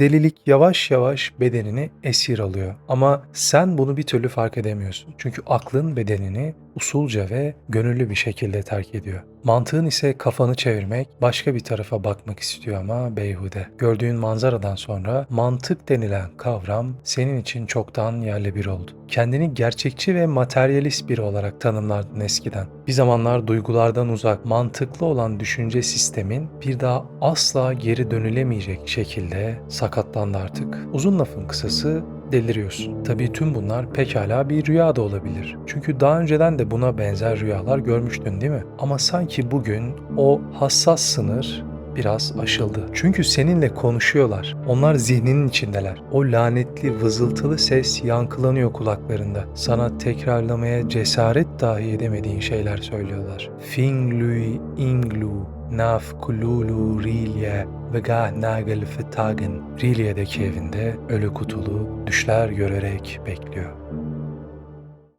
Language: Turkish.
Delilik yavaş yavaş bedenini esir alıyor. Ama sen bunu bir türlü fark edemiyorsun. Çünkü aklın bedenini usulca ve gönüllü bir şekilde terk ediyor. Mantığın ise kafanı çevirmek, başka bir tarafa bakmak istiyor ama beyhude. Gördüğün manzaradan sonra mantık denilen kavram senin için çoktan yerle bir oldu. Kendini gerçekçi ve materyalist biri olarak tanımlardın eskiden. Bir zamanlar duygulardan uzak, mantıklı olan düşünce sistemin bir daha asla geri dönülemeyecek şekilde sakatlandı artık. Uzun lafın kısası deliriyorsun. Tabii tüm bunlar pekala bir rüya da olabilir. Çünkü daha önceden de buna benzer rüyalar görmüştün değil mi? Ama sanki bugün o hassas sınır biraz aşıldı. Çünkü seninle konuşuyorlar. Onlar zihninin içindeler. O lanetli vızıltılı ses yankılanıyor kulaklarında. Sana tekrarlamaya cesaret dahi edemediğin şeyler söylüyorlar. Finglui inglu naf kululu rilye ve gah nagel fetagen. Rilye'deki evinde ölü kutulu düşler görerek bekliyor.